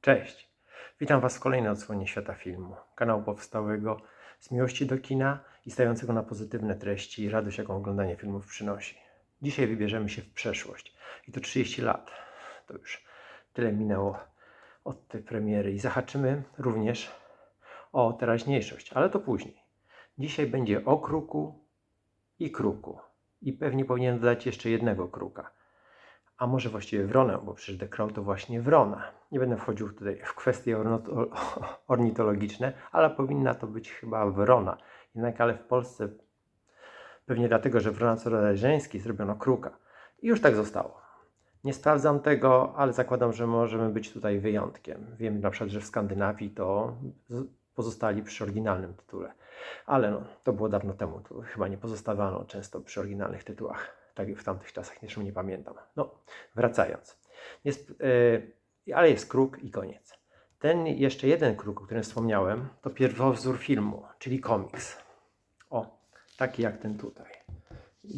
Cześć! Witam Was w kolejnej odsłonie świata filmu. Kanału powstałego z miłości do kina i stającego na pozytywne treści i radość, jaką oglądanie filmów przynosi. Dzisiaj wybierzemy się w przeszłość. I to 30 lat. To już tyle minęło od tej premiery. I zahaczymy również o teraźniejszość, ale to później. Dzisiaj będzie o kruku i kruku. I pewnie powinien dodać jeszcze jednego kruka a może właściwie wronę, bo przecież The Crow to właśnie wrona. Nie będę wchodził tutaj w kwestie ornitologiczne, ale powinna to być chyba wrona. Jednak ale w Polsce pewnie dlatego, że wrona co rodzaj żeński zrobiono kruka. I już tak zostało. Nie sprawdzam tego, ale zakładam, że możemy być tutaj wyjątkiem. Wiem na przykład, że w Skandynawii to pozostali przy oryginalnym tytule. Ale no, to było dawno temu. To chyba nie pozostawano często przy oryginalnych tytułach. Tak w tamtych czasach, zresztą nie pamiętam. No, wracając. Jest, yy, ale jest kruk i koniec. Ten jeszcze jeden kruk, o którym wspomniałem, to pierwowzór filmu, czyli komiks. O, taki jak ten tutaj.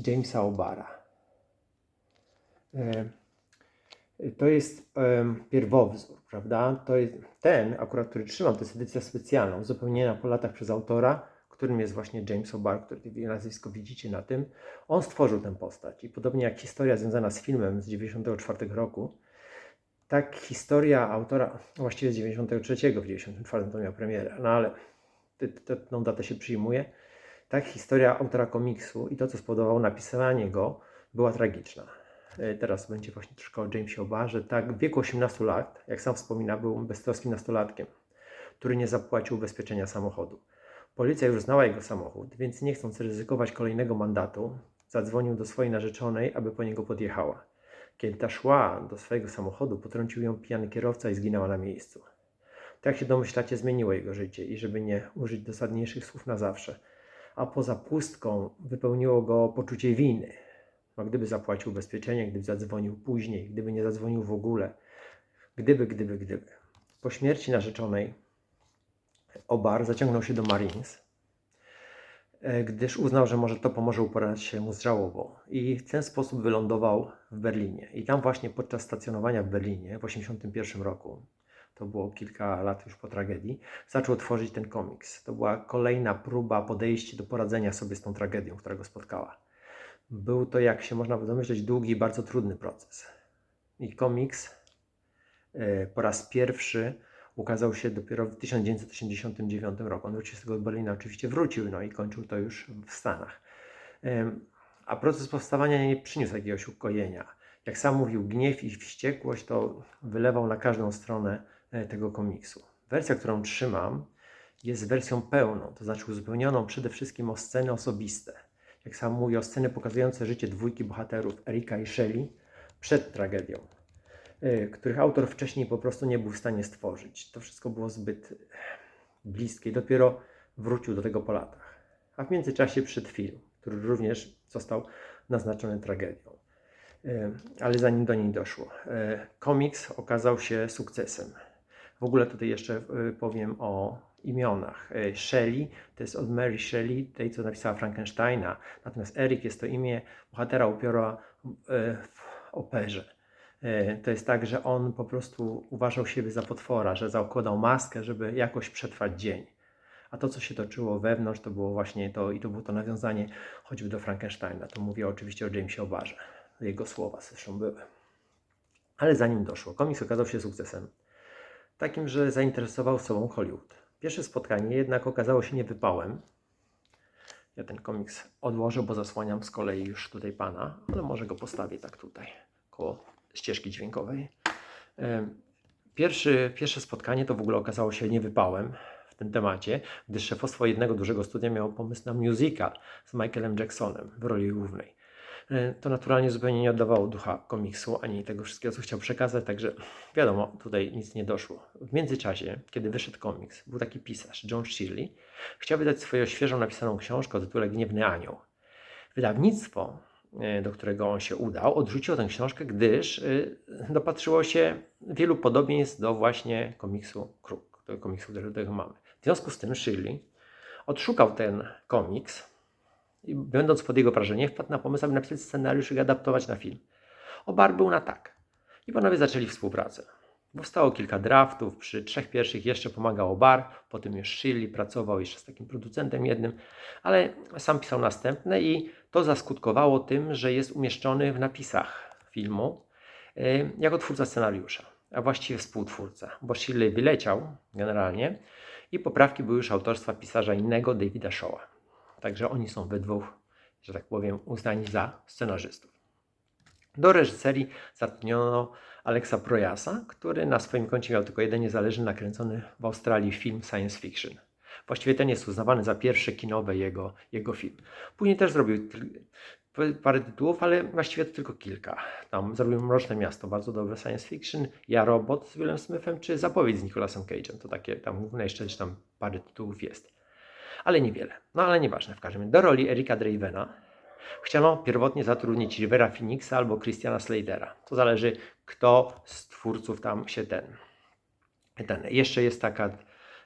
Jamesa Obara. Yy, to jest em, pierwowzór, prawda? To jest ten, akurat który trzymam, to jest edycja specjalna, uzupełniona po latach przez autora, którym jest właśnie James O'Barr, który nazwisko widzicie na tym. On stworzył tę postać i podobnie jak historia związana z filmem z 94 roku, tak historia autora, właściwie z 93, w 94 to miał premierę, no ale tą datę się przyjmuje, tak historia autora komiksu i to, co spowodowało napisanie go, była tragiczna. E, Teraz będzie właśnie troszkę o Jamesie O'Barrze. Tak, w wieku 18 lat, jak sam wspomina, był beztroskim nastolatkiem, który nie zapłacił ubezpieczenia samochodu. Policja już znała jego samochód, więc nie chcąc ryzykować kolejnego mandatu, zadzwonił do swojej narzeczonej, aby po niego podjechała. Kiedy ta szła do swojego samochodu, potrącił ją pijany kierowca i zginęła na miejscu. Tak się domyślacie, zmieniło jego życie i żeby nie użyć dosadniejszych słów na zawsze. A poza pustką wypełniło go poczucie winy. No, gdyby zapłacił ubezpieczenie, gdyby zadzwonił później, gdyby nie zadzwonił w ogóle. Gdyby, gdyby, gdyby. Po śmierci narzeczonej Obar zaciągnął się do Marines, e, gdyż uznał, że może to pomoże uporać się mu z żałobą. I w ten sposób wylądował w Berlinie. I tam właśnie podczas stacjonowania w Berlinie w 1981 roku, to było kilka lat już po tragedii, zaczął tworzyć ten komiks. To była kolejna próba podejścia do poradzenia sobie z tą tragedią, która go spotkała. Był to, jak się można domyśleć, długi i bardzo trudny proces. I komiks e, po raz pierwszy ukazał się dopiero w 1989 roku. On wrócił z tego Berlina, oczywiście wrócił, no i kończył to już w Stanach. A proces powstawania nie przyniósł jakiegoś ukojenia. Jak sam mówił, gniew i wściekłość to wylewał na każdą stronę e, tego komiksu. Wersja, którą trzymam, jest wersją pełną, to znaczy uzupełnioną przede wszystkim o sceny osobiste. Jak sam mówi, o sceny pokazujące życie dwójki bohaterów, Erika i Shelley, przed tragedią których autor wcześniej po prostu nie był w stanie stworzyć. To wszystko było zbyt bliskie i dopiero wrócił do tego po latach. A w międzyczasie przyszedł film, który również został naznaczony tragedią. Y, Ale zanim do niej doszło, komiks okazał się sukcesem. W ogóle tutaj jeszcze powiem o imionach. Shelley to jest od Mary Shelley, tej co napisała Frankensteina, natomiast Eric jest to imię bohatera upiora w operze. E, To jest tak, że on po prostu uważał siebie za potwora, że zakładał maskę, żeby jakoś przetrwać dzień. A to, co się toczyło wewnątrz, to było właśnie to, i to było to nawiązanie choćby do Frankensteina. To mówię oczywiście o Jamesie Obarze. Jego słowa zresztą były. Ale zanim doszło, komiks okazał się sukcesem. Takim, że zainteresował sobą Hollywood. Pierwsze spotkanie jednak okazało się niewypałem. Ja ten komiks odłożę, bo zasłaniam z kolei już tutaj pana, ale może go postawię tak tutaj, koło ścieżki dźwiękowej. Pierwszy, pierwsze spotkanie to w ogóle okazało się niewypałem w tym temacie, gdyż szefostwo jednego dużego studia miało pomysł na musical z Michaelem Jacksonem w roli głównej. E, To naturalnie zupełnie nie oddawało ducha komiksu, ani tego wszystkiego, co chciał przekazać, także wiadomo, tutaj nic nie doszło. W międzyczasie, kiedy wyszedł komiks, był taki pisarz, John Shirley, chciał wydać swoją świeżą napisaną książkę o tytule Gniewny Anioł. Wydawnictwo, do którego on się udał, odrzuciło tę książkę, gdyż y, dopatrzyło się wielu podobieństw do właśnie komiksu Kruk, do komiksu, którego mamy. W związku z tym Shirley odszukał ten komiks i będąc pod jego wrażeniem wpadł na pomysł, aby napisać scenariusz i adaptować na film. Obar był na tak. I panowie zaczęli współpracę. Powstało kilka draftów, przy trzech pierwszych jeszcze pomagał Bar, potem już Shirley pracował jeszcze z takim producentem jednym, ale sam pisał następne i to zaskutkowało tym, że jest umieszczony w napisach filmu y, jako twórca scenariusza, a właściwie współtwórca, bo Shirley wyleciał generalnie i poprawki były już autorstwa pisarza innego, Davida Shawa. Także oni są we dwóch, że tak powiem, uznani za scenarzystów. Do reżyserii zatrudniono Alexa Proyasa, który na swoim koncie miał tylko jeden niezależny nakręcony w Australii film science fiction. Właściwie ten jest uznawany za pierwsze kinowe jego, jego film. Później też zrobił parę tytułów, ale właściwie to tylko kilka. Tam zrobił Mroczne Miasto, bardzo dobre science fiction, Ja Robot z Willem Smithem, czy Zapowiedź z Nicolasem Cage'em. To takie tam główne jeszcze, tam parę tytułów jest. Ale niewiele. No ale nieważne w każdym razie. Do roli Erika Dravena chciano pierwotnie zatrudnić Rivera Phoenixa albo Christiana Sladera. To zależy, kto z twórców tam się ten. ten. Jeszcze jest taka,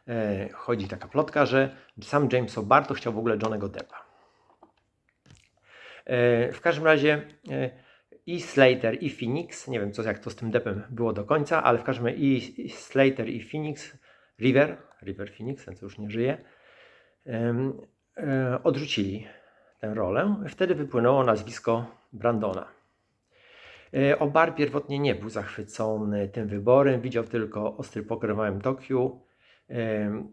e, chodzi taka plotka, że sam James O'Barr to chciał w ogóle Johnego Deppa. E, w każdym razie e, i Slater i Phoenix, nie wiem co jak to z tym Deppem było do końca, ale w każdym razie i, i Slater i Phoenix, River, River Phoenix, ten co już nie żyje, em, e, odrzucili tę rolę. Wtedy wypłynęło nazwisko Brandona. E, Obar pierwotnie nie był zachwycony tym wyborem, widział tylko Ostry Poker w Małym Tokiu. Em,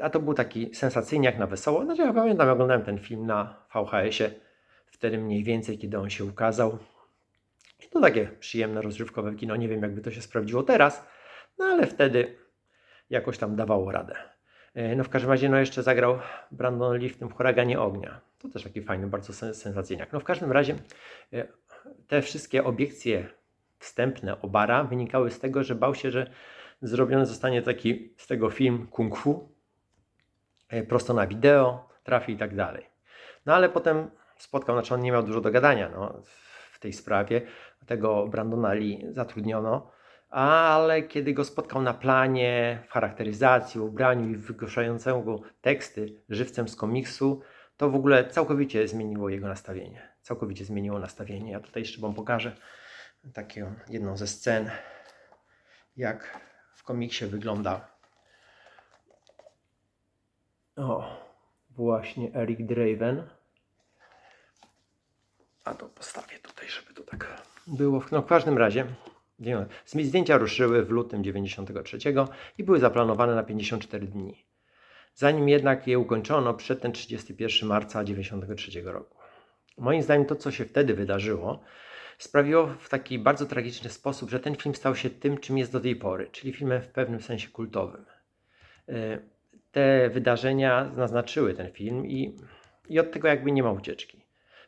A to był taki sensacyjniak na wesoło. Znaczy ja pamiętam, oglądałem ten film na VHS-ie, wtedy mniej więcej, kiedy on się ukazał. I to takie przyjemne, rozrywkowe kino. Nie wiem, jakby to się sprawdziło teraz, no ale wtedy jakoś tam dawało radę. E, No w każdym razie, no jeszcze zagrał Brandon Lee w tym Huraganie Ognia. To też taki fajny, bardzo sen- sensacyjniak. No w każdym razie e, te wszystkie obiekcje wstępne Obara wynikały z tego, że bał się, że zrobiony zostanie taki z tego film kung fu, e, prosto na wideo, trafi i tak dalej. No ale potem spotkał, znaczy on nie miał dużo do gadania no, w tej sprawie. Tego Brandona Lee zatrudniono, ale kiedy go spotkał na planie, w charakteryzacji, ubraniu i wygłaszającego teksty żywcem z komiksu, to w ogóle całkowicie zmieniło jego nastawienie. Całkowicie zmieniło nastawienie. Ja tutaj jeszcze Wam pokażę taką jedną ze scen, jak w komiksie wygląda. O, właśnie Eric Draven. A to postawię tutaj, żeby to tak było. No w każdym razie zdjęcia ruszyły w lutym 93 i były zaplanowane na 54 dni. Zanim jednak je ukończono przed ten 31 marca 93 roku. Moim zdaniem to, co się wtedy wydarzyło, sprawiło w taki bardzo tragiczny sposób, że ten film stał się tym, czym jest do tej pory, czyli filmem w pewnym sensie kultowym. E, Te wydarzenia naznaczyły ten film i, i od tego jakby nie ma ucieczki.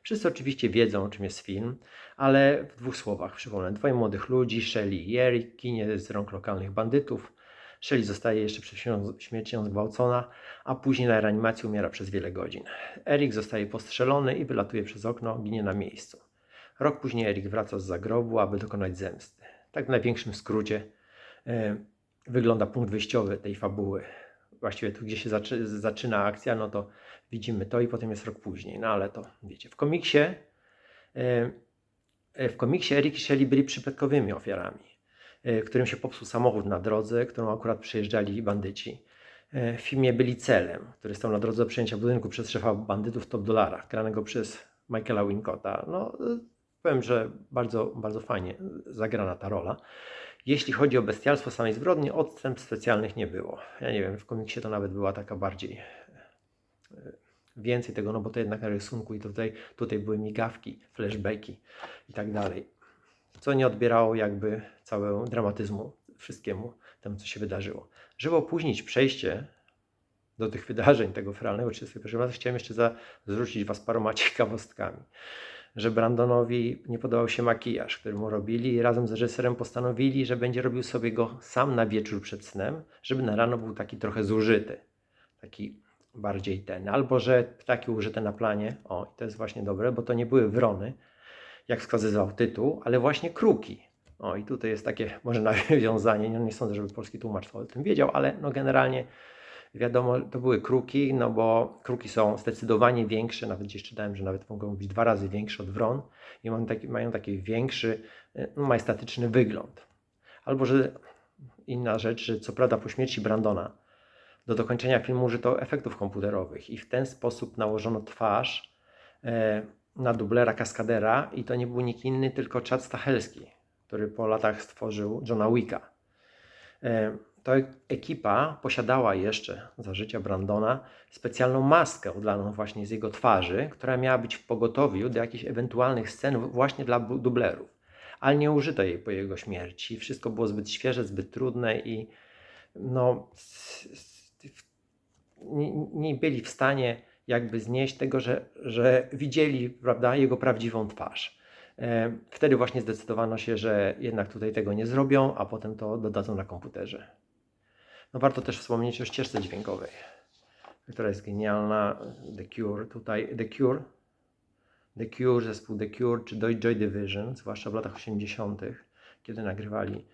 Wszyscy oczywiście wiedzą, czym jest film, ale w dwóch słowach przypomnę. Dwoje młodych ludzi, Shelley i Eric, ginie z rąk lokalnych bandytów. Shelley zostaje jeszcze przed śmiercią- zgwałcona, a później na reanimacji umiera przez wiele godzin. Eric zostaje postrzelony i wylatuje przez okno, ginie na miejscu. Rok później Eric wraca z zagrobu, aby dokonać zemsty. Tak w największym skrócie e, wygląda punkt wyjściowy tej fabuły. Właściwie tu, gdzie się zaczy, zaczyna akcja, no to widzimy to i potem jest rok później. No ale to wiecie, w komiksie e, e, w komiksie Eric i Shelley byli przypadkowymi ofiarami, którym się popsuł samochód na drodze, którą akurat przejeżdżali bandyci. E, W filmie byli celem, który stał na drodze do przejęcia budynku przez szefa bandytów Top Dolara, granego przez Michaela Wincotta. No, e, powiem, że bardzo, bardzo fajnie zagrana ta rola. Jeśli chodzi o bestialstwo samej zbrodni, odstęp specjalnych nie było. Ja nie wiem, w komiksie to nawet była taka bardziej e, więcej tego, no bo to jednak na rysunku i tutaj, tutaj były migawki, flashbacki i tak dalej. Co nie odbierało jakby całego dramatyzmu wszystkiemu temu, co się wydarzyło. Żeby opóźnić przejście do tych wydarzeń, tego feralnego 31 marca, chciałem jeszcze za, zwrócić Was paroma ciekawostkami. Że Brandonowi nie podobał się makijaż, który mu robili i razem z reżyserem postanowili, że będzie robił sobie go sam na wieczór przed snem, żeby na rano był taki trochę zużyty. Taki bardziej ten. Albo, że ptaki użyte na planie, o to jest właśnie dobre, bo to nie były wrony, jak wskazywał tytuł, ale właśnie kruki. O i tutaj jest takie może nawiązanie, no nie sądzę, żeby polski tłumacz o tym wiedział, ale no generalnie wiadomo, to były kruki, no bo kruki są zdecydowanie większe, nawet gdzieś czytałem, że nawet mogą być dwa razy większe od wron i mają taki, mają taki większy, no, majestatyczny wygląd. Albo, że inna rzecz, że co prawda po śmierci Brandona do dokończenia filmu użyto efektów komputerowych i w ten sposób nałożono twarz e, na dublera kaskadera i to nie był nikt inny, tylko Chad Stachelski, który po latach stworzył Johna Wicka. E, to ekipa posiadała jeszcze za życia Brandona specjalną maskę odlaną właśnie z jego twarzy, która miała być w pogotowiu do jakichś ewentualnych scen właśnie dla dublerów. Ale nie użyto jej po jego śmierci. Wszystko było zbyt świeże, zbyt trudne i no, nie byli w stanie jakby znieść tego, że, że widzieli prawda, jego prawdziwą twarz. E, Wtedy właśnie zdecydowano się, że jednak tutaj tego nie zrobią, a potem to dodadzą na komputerze. No warto też wspomnieć o ścieżce dźwiękowej, która jest genialna. The Cure tutaj, The Cure, The Cure, zespół The Cure czy Joy Division, zwłaszcza w latach 80., kiedy nagrywali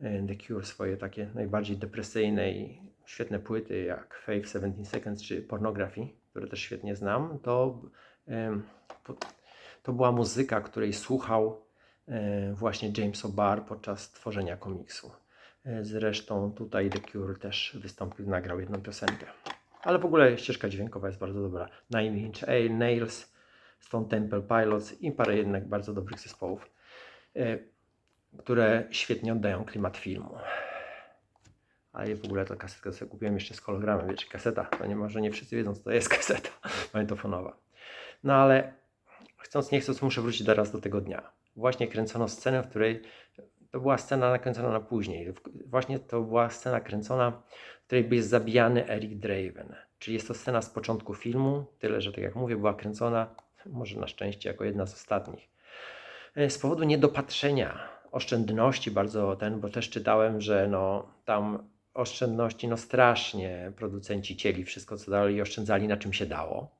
e, The Cure swoje takie najbardziej depresyjne i świetne płyty jak Faith 17 Seconds czy Pornography, które też świetnie znam, to, to była muzyka, której słuchał e, właśnie James O'Barr podczas tworzenia komiksu. E, Zresztą tutaj The Cure też wystąpił, nagrał jedną piosenkę. Ale w ogóle ścieżka dźwiękowa jest bardzo dobra. Nine Inch Nails, Stone Temple Pilots i parę jednak bardzo dobrych zespołów, e, które świetnie oddają klimat filmu. A i w ogóle to kasetkę sobie kupiłem jeszcze z hologramem, wiecie, kaseta, to nie może nie wszyscy wiedzą, co to jest kaseta magnetofonowa. No ale chcąc nie chcąc muszę wrócić teraz do tego dnia. Właśnie kręcono scenę, w której to była scena nakręcona na później. Właśnie to była scena kręcona, w której był zabijany Eric Draven. Czyli jest to scena z początku filmu, tyle że tak jak mówię, była kręcona, może na szczęście, jako jedna z ostatnich. E, Z powodu niedopatrzenia, oszczędności bardzo ten, bo też czytałem, że no tam oszczędności, no strasznie producenci cieli wszystko co dali i oszczędzali na czym się dało.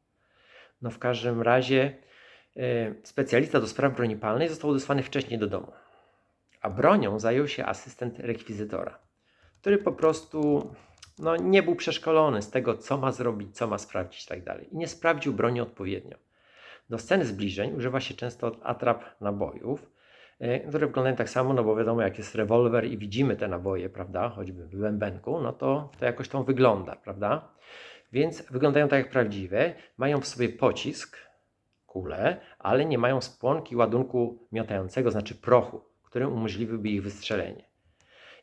No w każdym razie e, specjalista do spraw broni palnej został odesłany wcześniej do domu. A bronią zajął się asystent rekwizytora, który po prostu no, nie był przeszkolony z tego, co ma zrobić, co ma sprawdzić i tak dalej. I nie sprawdził broni odpowiednio. Do sceny zbliżeń używa się często atrap nabojów, które wyglądają tak samo, no bo wiadomo, jak jest rewolwer i widzimy te naboje, prawda, choćby w bębenku, no to, to jakoś to wygląda, prawda? Więc wyglądają tak jak prawdziwe, mają w sobie pocisk, kulę, ale nie mają spłonki ładunku miotającego, znaczy prochu, który umożliwiłby ich wystrzelenie.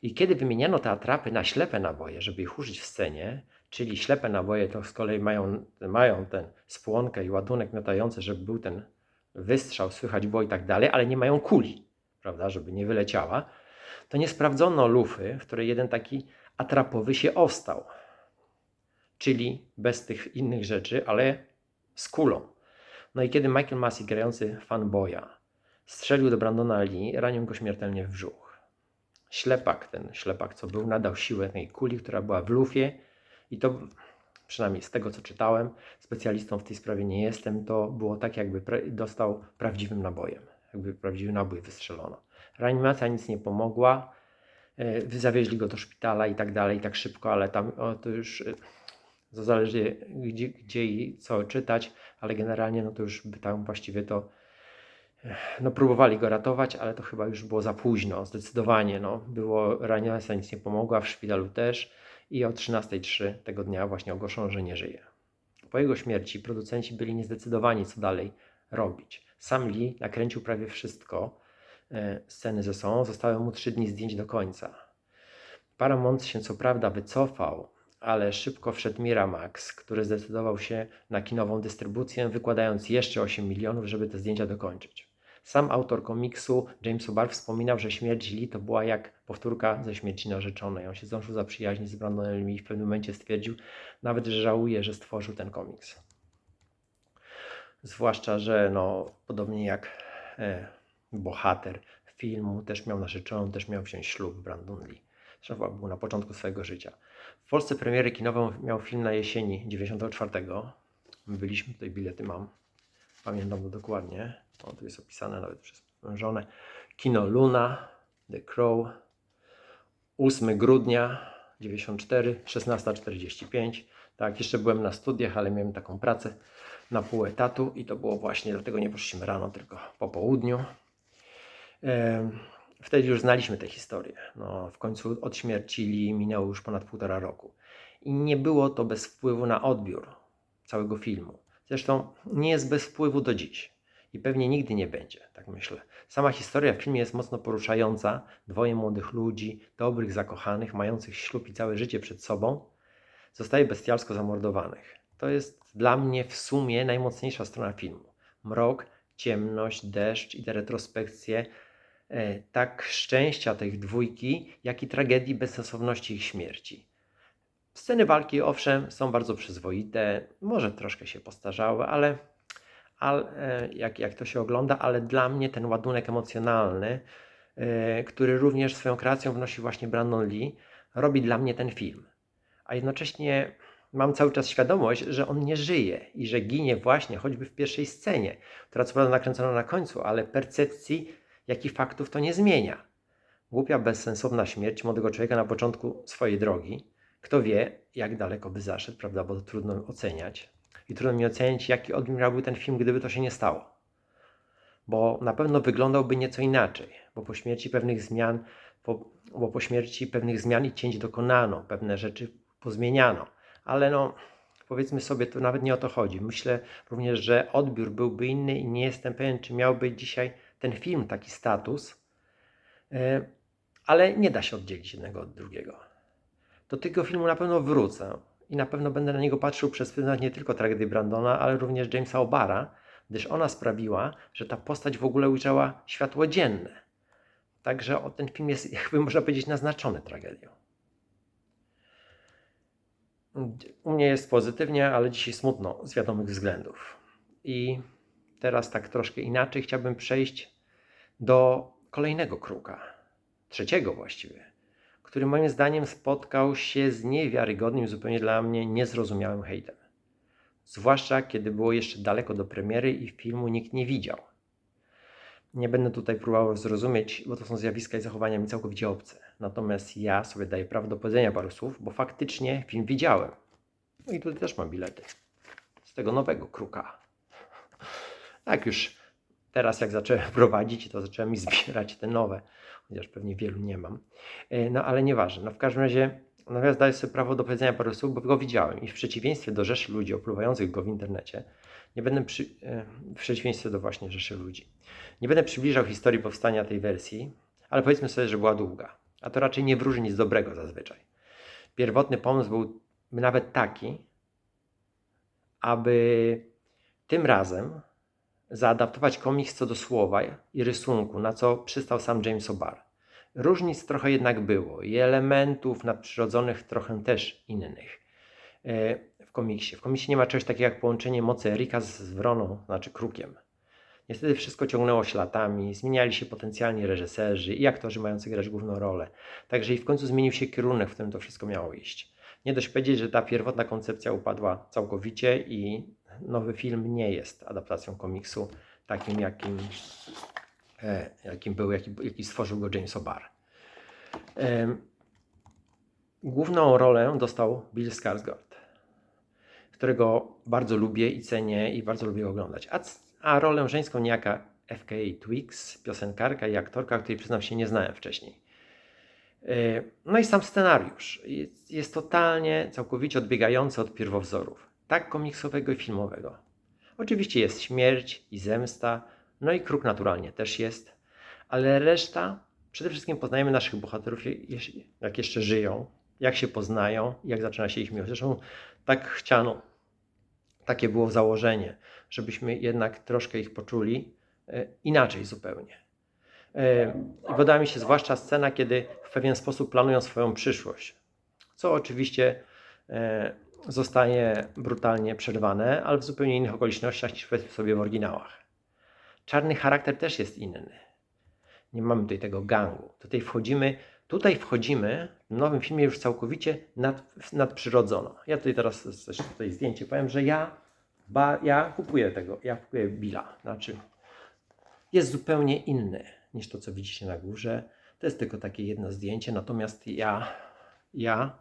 I kiedy wymieniano te atrapy na ślepe naboje, żeby ich użyć w scenie, czyli ślepe naboje to z kolei mają, mają ten spłonkę i ładunek miotający, żeby był ten wystrzał, słychać było i tak dalej, ale nie mają kuli, prawda, żeby nie wyleciała, to nie sprawdzono lufy, w której jeden taki atrapowy się ostał. Czyli bez tych innych rzeczy, ale z kulą. No i kiedy Michael Massey, grający fanboya, strzelił do Brandona Lee, ranił go śmiertelnie w brzuch. Ślepak, ten ślepak, co był, nadał siłę tej kuli, która była w lufie i to, przynajmniej z tego, co czytałem, specjalistą w tej sprawie nie jestem, to było tak, jakby dostał prawdziwym nabojem, jakby prawdziwy nabój wystrzelono. Reanimacja nic nie pomogła, e, zawieźli go do szpitala i tak dalej, tak szybko, ale tam o, to już e, to zależy gdzie, gdzie i co czytać, ale generalnie no to już by tam właściwie to no próbowali go ratować, ale to chyba już było za późno, zdecydowanie. No. Było reanimacja nic nie pomogła, w szpitalu też i o 13.03 tego dnia właśnie ogłoszono, że nie żyje. Po jego śmierci producenci byli niezdecydowani, co dalej robić. Sam Lee nakręcił prawie wszystko, e, sceny ze sobą, zostały mu trzy dni zdjęć do końca. Paramount się co prawda wycofał, ale szybko wszedł Miramax, który zdecydował się na kinową dystrybucję, wykładając jeszcze 8 milionów, żeby te zdjęcia dokończyć. Sam autor komiksu, James O'Barr, wspominał, że śmierć Lee to była jak powtórka ze śmierci narzeczonej. On się zdążył zaprzyjaźnić z Brandonem Lee i w pewnym momencie stwierdził nawet, że żałuje, że stworzył ten komiks. Zwłaszcza, że no, podobnie jak e, bohater filmu też miał narzeczoną, też miał wziąć ślub Brandon Lee. Zresztą był na początku swojego życia. W Polsce premierę kinową miał film na jesieni 94. My byliśmy, tutaj bilety mam. Pamiętam to dokładnie. O, tu jest opisane nawet przez moją żonę. Kino Luna, The Crow. 8 grudnia 94, 16.45. Tak, jeszcze byłem na studiach, ale miałem taką pracę na pół etatu i to było właśnie, dlatego nie poszliśmy rano, tylko po południu. Wtedy już znaliśmy tę historię. No, w końcu odśmiercili, minęło już ponad półtora roku. I nie było to bez wpływu na odbiór całego filmu. Zresztą nie jest bez wpływu do dziś. I pewnie nigdy nie będzie, tak myślę. Sama historia w filmie jest mocno poruszająca. Dwoje młodych ludzi, dobrych, zakochanych, mających ślub i całe życie przed sobą, zostaje bestialsko zamordowanych. To jest dla mnie w sumie najmocniejsza strona filmu. Mrok, ciemność, deszcz i te retrospekcje e, tak szczęścia tych dwójki, jak i tragedii bezsensowności ich śmierci. Sceny walki, owszem, są bardzo przyzwoite, może troszkę się postarzały, ale, ale jak, jak to się ogląda, ale dla mnie ten ładunek emocjonalny, e, który również swoją kreacją wnosi właśnie Brandon Lee, robi dla mnie ten film. A jednocześnie mam cały czas świadomość, że on nie żyje i że ginie właśnie choćby w pierwszej scenie, która co prawda nakręcona na końcu, ale percepcji, jak i faktów to nie zmienia. Głupia, bezsensowna śmierć młodego człowieka na początku swojej drogi. Kto wie, jak daleko by zaszedł, prawda, bo to trudno oceniać. I trudno mi ocenić, jaki odbiór miałby ten film, gdyby to się nie stało. Bo na pewno wyglądałby nieco inaczej, bo po śmierci pewnych zmian, po, bo po śmierci pewnych zmian i cięć dokonano, pewne rzeczy pozmieniano. Ale no, powiedzmy sobie, to nawet nie o to chodzi. Myślę również, że odbiór byłby inny i nie jestem pewien, czy miałby dzisiaj ten film taki status, E, ale nie da się oddzielić jednego od drugiego. Do tego filmu na pewno wrócę i na pewno będę na niego patrzył przez pryzmat nie tylko tragedii Brandona, ale również Jamesa O'Bara, gdyż ona sprawiła, że ta postać w ogóle ujrzała światło dzienne. Także ten film jest, jakby można powiedzieć, naznaczony tragedią. U mnie jest pozytywnie, ale dzisiaj smutno z wiadomych względów. I teraz tak troszkę inaczej chciałbym przejść do kolejnego kruka, trzeciego właściwie, który moim zdaniem spotkał się z niewiarygodnym, zupełnie dla mnie niezrozumiałym hejtem. Zwłaszcza kiedy było jeszcze daleko do premiery i filmu nikt nie widział. Nie będę tutaj próbował zrozumieć, bo to są zjawiska i zachowania mi całkowicie obce. Natomiast ja sobie daję prawo do powiedzenia paru słów, bo faktycznie film widziałem. No i tutaj też mam bilety. Z tego nowego kruka. Tak już teraz jak zacząłem prowadzić, to zacząłem mi zbierać te nowe, chociaż pewnie wielu nie mam. E, No ale nieważne. No w każdym razie, natomiast daję sobie prawo do powiedzenia paru słów, bo go widziałem i w przeciwieństwie do rzeszy ludzi opływających go w internecie, nie będę przy, e, w przeciwieństwie do właśnie rzeszy ludzi, nie będę przybliżał historii powstania tej wersji, ale powiedzmy sobie, że była długa. A to raczej nie wróży nic dobrego zazwyczaj. Pierwotny pomysł był nawet taki, aby tym razem zaadaptować komiks co do słowa i rysunku, na co przystał sam James O'Barr. Różnic trochę jednak było i elementów nadprzyrodzonych trochę też innych e, w komiksie. W komiksie nie ma czegoś takiego jak połączenie mocy Erika z Wroną, znaczy Krukiem. Niestety wszystko ciągnęło się latami, zmieniali się potencjalni reżyserzy i aktorzy mający grać główną rolę. Także i w końcu zmienił się kierunek, w którym to wszystko miało iść. Nie dość powiedzieć, że ta pierwotna koncepcja upadła całkowicie i nowy film nie jest adaptacją komiksu takim, jakim, e, jakim był, jaki, jaki stworzył go James O'Barr. Główną rolę dostał Bill Skarsgård, którego bardzo lubię i cenię i bardzo lubię oglądać. A, a rolę żeńską niejaka F.K. Twix, piosenkarka i aktorka, której przyznam się nie znałem wcześniej. E, No i sam scenariusz jest totalnie, całkowicie odbiegający od pierwowzorów, tak komiksowego i filmowego. Oczywiście jest śmierć i zemsta, no i kruk naturalnie też jest, ale reszta, przede wszystkim poznajemy naszych bohaterów, jak jeszcze żyją, jak się poznają, jak zaczyna się ich miłość. Zresztą tak chciano, takie było założenie, żebyśmy jednak troszkę ich poczuli e, inaczej zupełnie. E, I podoba mi się zwłaszcza scena, kiedy w pewien sposób planują swoją przyszłość, co oczywiście e, zostaje brutalnie przerwane, ale w zupełnie innych okolicznościach niż powiedzmy sobie w oryginałach. Czarny charakter też jest inny. Nie mamy tutaj tego gangu. Tutaj wchodzimy, tutaj wchodzimy w nowym filmie już całkowicie nad, nadprzyrodzono. Ja tutaj teraz też tutaj zdjęcie powiem, że ja, ba, ja kupuję tego, ja kupuję Billa. Znaczy, jest zupełnie inny niż to, co widzicie na górze. To jest tylko takie jedno zdjęcie, natomiast ja, ja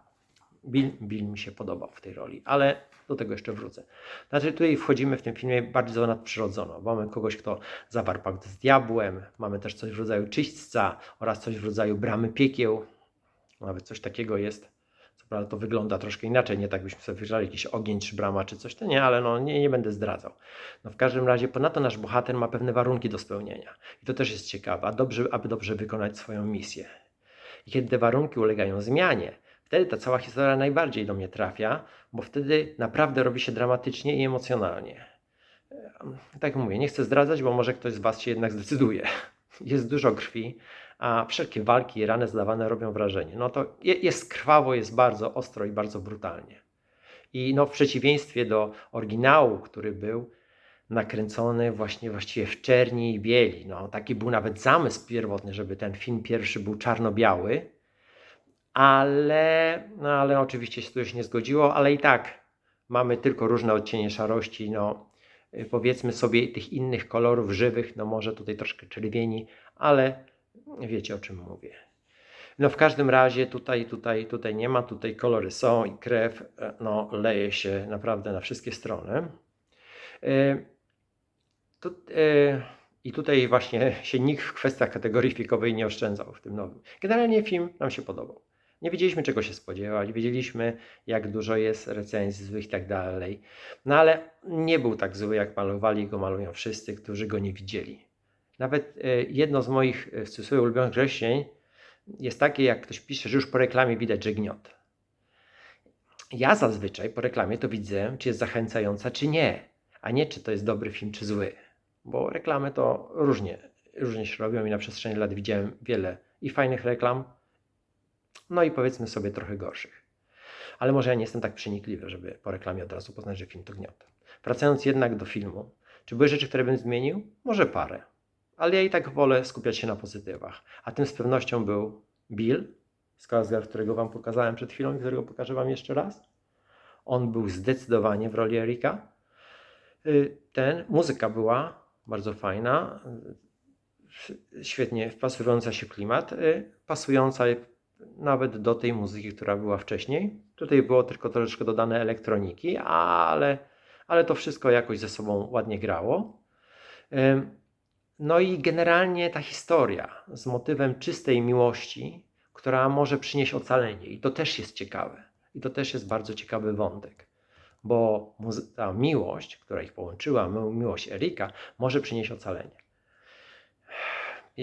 Bill, Bill mi się podobał w tej roli, ale do tego jeszcze wrócę. Znaczy tutaj wchodzimy w tym filmie bardzo nadprzyrodzono. Mamy kogoś, kto zawarł pakt z diabłem, mamy też coś w rodzaju czyśćca oraz coś w rodzaju bramy piekieł. Nawet coś takiego jest. Co prawda to wygląda troszkę inaczej, nie tak byśmy sobie wyobrażali jakiś ogień czy brama czy coś, to nie, ale no nie, nie będę zdradzał. No w każdym razie ponadto nasz bohater ma pewne warunki do spełnienia. I to też jest ciekawe, dobrze, aby dobrze wykonać swoją misję. I kiedy te warunki ulegają zmianie, wtedy ta cała historia najbardziej do mnie trafia, bo wtedy naprawdę robi się dramatycznie i emocjonalnie. Em, Tak mówię, nie chcę zdradzać, bo może ktoś z Was się jednak zdecyduje. Jest dużo krwi, a wszelkie walki i rany zdawane robią wrażenie. No to je- jest krwawo, jest bardzo ostro i bardzo brutalnie. I no w przeciwieństwie do oryginału, który był nakręcony właśnie właściwie w czerni i bieli. No, taki był nawet zamysł pierwotny, żeby ten film pierwszy był czarno-biały, ale, no, ale oczywiście się to już nie zgodziło, ale i tak mamy tylko różne odcienie szarości, no y, powiedzmy sobie tych innych kolorów żywych, no może tutaj troszkę czerwieni, ale wiecie o czym mówię. No w każdym razie tutaj, tutaj, tutaj nie ma, tutaj kolory są i krew e, no, leje się naprawdę na wszystkie strony. E, Tu, e, I tutaj właśnie się nikt w kwestiach kategorii fikowej nie oszczędzał w tym nowym. Generalnie film nam się podobał. Nie wiedzieliśmy czego się spodziewać, wiedzieliśmy jak dużo jest recenzji złych i tak dalej. No ale nie był tak zły jak malowali go, malują wszyscy, którzy go nie widzieli. Nawet e, jedno z moich e, w cudzysłowie ulubionych grześcień jest takie, jak ktoś pisze, że już po reklamie widać, że gniot. Ja zazwyczaj po reklamie to widzę, czy jest zachęcająca, czy nie, a nie czy to jest dobry film, czy zły. Bo reklamy to różnie, różnie się robią i na przestrzeni lat widziałem wiele i fajnych reklam, no i powiedzmy sobie trochę gorszych. Ale może ja nie jestem tak przenikliwy, żeby po reklamie od razu poznać, że film to gniot. Wracając jednak do filmu, czy były rzeczy, które bym zmienił? Może parę. Ale ja i tak wolę skupiać się na pozytywach. A tym z pewnością był Bill, Skarsgård, którego Wam pokazałem przed chwilą i którego pokażę Wam jeszcze raz. On był zdecydowanie w roli Erika. Y, Ten, muzyka była bardzo fajna, y, świetnie wpasująca się klimat, y, pasująca nawet do tej muzyki, która była wcześniej. Tutaj było tylko troszeczkę dodane elektroniki, ale, ale to wszystko jakoś ze sobą ładnie grało. No i generalnie ta historia z motywem czystej miłości, która może przynieść ocalenie. I to też jest ciekawe. I to też jest bardzo ciekawy wątek. Bo ta miłość, która ich połączyła, mi- miłość Erika, może przynieść ocalenie.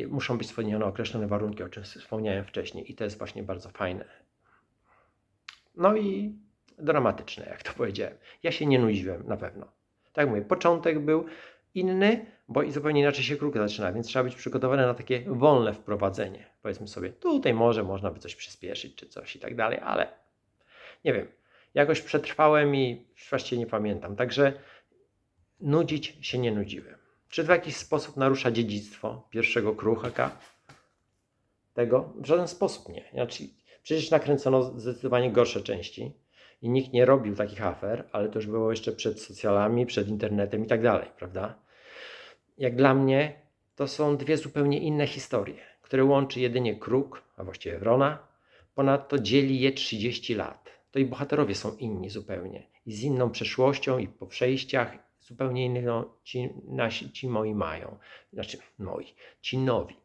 Muszą być spełnione określone warunki, o czym wspomniałem wcześniej. I to jest właśnie bardzo fajne. No i dramatyczne, jak to powiedziałem. Ja się nie nudziłem na pewno. Tak jak mówię, początek był inny, bo i zupełnie inaczej się kruka zaczyna, więc trzeba być przygotowany na takie wolne wprowadzenie. Powiedzmy sobie, tutaj może można by coś przyspieszyć czy coś i tak dalej, ale nie wiem. Jakoś przetrwałem i właściwie nie pamiętam. Także nudzić się nie nudziłem. Czy w jakiś sposób narusza dziedzictwo pierwszego kruchaka? Tego? W żaden sposób nie. Znaczy, przecież nakręcono zdecydowanie gorsze części i nikt nie robił takich afer, ale to już było jeszcze przed socjalami, przed internetem i tak dalej, prawda? Jak dla mnie, to są dwie zupełnie inne historie, które łączy jedynie kruk, a właściwie wrona, ponadto dzieli je 30 lat. To i bohaterowie są inni zupełnie i z inną przeszłością i po przejściach zupełnie innych no, ci, nasi, ci moi mają, znaczy moi, ci nowi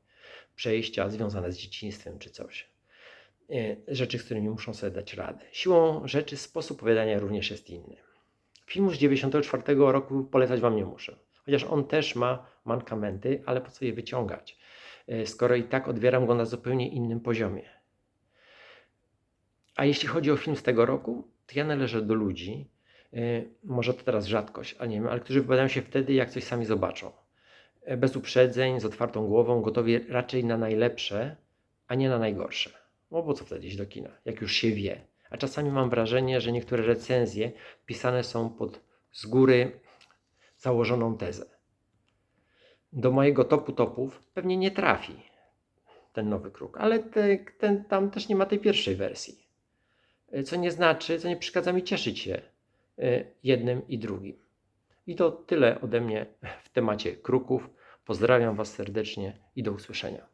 przejścia związane z dzieciństwem czy coś. E, Rzeczy, z którymi muszą sobie dać radę. Siłą rzeczy sposób opowiadania również jest inny. Filmu z 94 roku polecać Wam nie muszę. Chociaż on też ma mankamenty, ale po co je wyciągać, e, skoro i tak odbieram go na zupełnie innym poziomie. A jeśli chodzi o film z tego roku, to ja należę do ludzi, może to teraz rzadkość, ale nie wiem, ale którzy wypowiadają się wtedy, jak coś sami zobaczą. E, Bez uprzedzeń, z otwartą głową, gotowi raczej na najlepsze, a nie na najgorsze. No bo co wtedy iść do kina, jak już się wie. A czasami mam wrażenie, że niektóre recenzje pisane są pod z góry założoną tezę. Do mojego topu topów pewnie nie trafi ten nowy kruk, ale te, ten, tam też nie ma tej pierwszej wersji. E, Co nie znaczy, co nie przeszkadza mi cieszyć się jednym i drugim. I to tyle ode mnie w temacie kruków. Pozdrawiam Was serdecznie i do usłyszenia.